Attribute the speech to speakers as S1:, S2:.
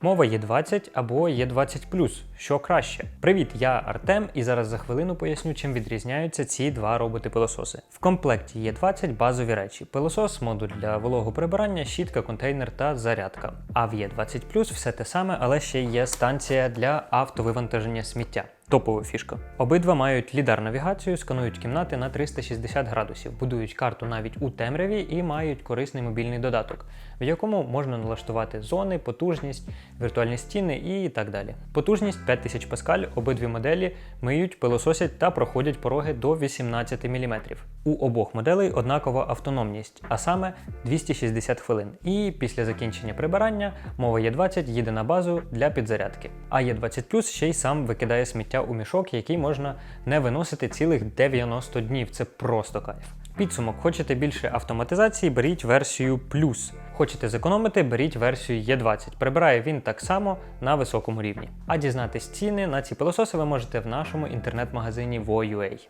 S1: Мова є 20 або є 20 що краще. Привіт, я Артем, і зараз за хвилину поясню, чим відрізняються ці два роботи-пилососи. В комплекті є 20 базові речі: пилосос, модуль для вологоприбирання, щітка, контейнер та зарядка. А в є 20 все те саме, але ще є станція для автовивантаження сміття. Топова фішка. Обидва мають лідар-навігацію, сканують кімнати на 360 градусів, будують карту навіть у темряві і мають корисний мобільний додаток, в якому можна налаштувати зони, потужність, віртуальні стіни і так далі. Потужність 5000 паскаль, обидві моделі миють, пилососять та проходять пороги до 18 мм. У обох моделей однакова автономність, а саме 260 хвилин. І після закінчення прибирання мова Є20 їде на базу для підзарядки. А Є20 ще й сам викидає сміття у мішок, який можна не виносити цілих 90 днів. Це просто кайф. Підсумок, хочете більше автоматизації, беріть версію плюс. Хочете зекономити, беріть версію Є20. Прибирає він так само на високому рівні. А дізнатись ціни на ці пилососи ви можете в нашому інтернет-магазині Wo.ua.